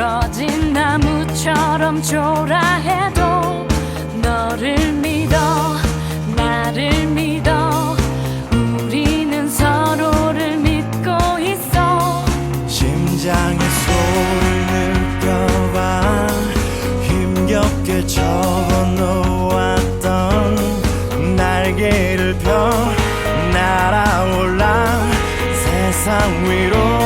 부러진 나무처럼 초라해도 너를 믿어 나를 믿어. 우리는 서로를 믿고 있어. 심장의 소를 느껴봐. 힘겹게 접어놓았던 날개를 펴 날아올라. 세상 위로